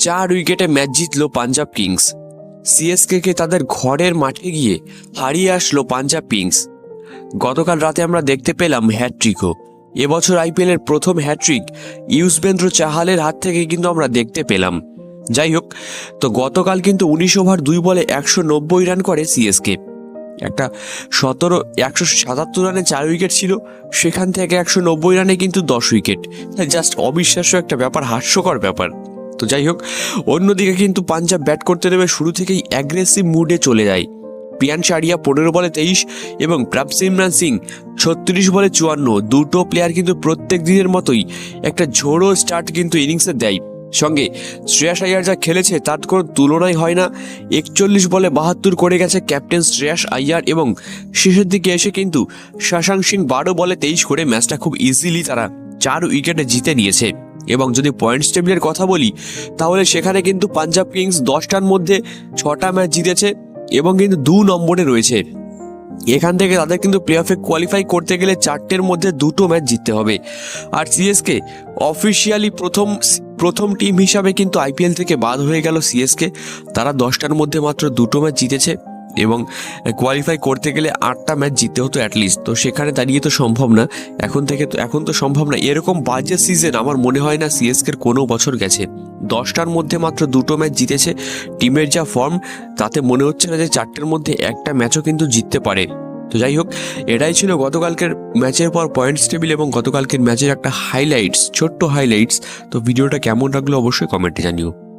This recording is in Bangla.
চার উইকেটে ম্যাচ জিতল পাঞ্জাব কিংস। সিএসকে কে তাদের ঘরের মাঠে গিয়ে হারিয়ে আসলো পাঞ্জাব কিংস। গতকাল রাতে আমরা দেখতে পেলাম হ্যাট্রিকও এবছর আইপিএলের প্রথম হ্যাট্রিক ইউসবেন্দ্র চাহালের হাত থেকে কিন্তু আমরা দেখতে পেলাম। যাই হোক, তো গতকাল কিন্তু উনিশ ওভার দুই বলে একশো নব্বই রান করে সিএসকে। একটা সতেরো, একশো সাতাত্তর রানে চার উইকেট ছিল, সেখান থেকে একশো নব্বই রানে কিন্তু দশ উইকেট। জাস্ট অবিশ্বাস্য একটা ব্যাপার, হাস্যকর ব্যাপার। তো যাই হোক, অন্যদিকে কিন্তু পাঞ্জাব ব্যাট করতে নেমে শুরু থেকেই অ্যাগ্রেসিভ মুডে চলে যায়। প্রিয়ান শারিয়া পনেরো বলে তেইশ এবং প্রাপসিমরান সিং ছত্রিশ বলে চুয়ান্ন। দুটো প্লেয়ার কিন্তু প্রত্যেক দিনের মতোই একটা ঝোড়ো স্টার্ট কিন্তু ইনিংসে দেয়। সঙ্গে শ্রেয়াস আয়ার যা খেলেছে তার কোনো তুলনাই হয় না। একচল্লিশ বলে বাহাত্তর করে গেছে ক্যাপ্টেন শ্রেয়াস আয়ার এবং শেষের দিকে এসে কিন্তু শশাঙ্ক সিং বারো বলে তেইশ করে ম্যাচটা খুব ইজিলি তারা চার উইকেটে জিতে নিয়েছে। এবং যদি পয়েন্টস টেবিলের কথা বলি, তাহলে সেখানে কিন্তু পাঞ্জাব কিংস দশটার মধ্যে ছটা ম্যাচ জিতেছে এবং কিন্তু দু নম্বরে রয়েছে। এখান থেকে তাদের কিন্তু প্লে অফে কোয়ালিফাই করতে গেলে চারটের মধ্যে দুটো ম্যাচ জিততে হবে। আর সিএসকে অফিসিয়ালি প্রথম প্রথম টিম হিসাবে কিন্তু আইপিএল থেকে বাদ হয়ে গেল সিএসকে তারা দশটার মধ্যে মাত্র দুটো ম্যাচ জিতেছে। এবং কোয়ালিফাই করতে গেলে আটটা ম্যাচ জিততে হতো অ্যাটলিস্ট তো সেখানে দাঁড়িয়ে তো সম্ভব না। এখন থেকে তো, এখন তো সম্ভব না। এরকম বাজে সিজন আমার মনে হয় না সিএসকের কোনো বছর গেছে। দশটার মধ্যে মাত্র দুটো ম্যাচ জিতেছে টিমের যা ফর্ম তাতে মনে হচ্ছে না যে চারটের মধ্যে একটা ম্যাচও কিন্তু জিততে পারে। তো যাই হোক, এটাই ছিল গতকালকের ম্যাচের পর পয়েন্টস টেবিল এবং গতকালকের ম্যাচের একটা হাইলাইটস ছোট্ট হাইলাইটস তো ভিডিওটা কেমন লাগল অবশ্যই কমেন্টে জানিও।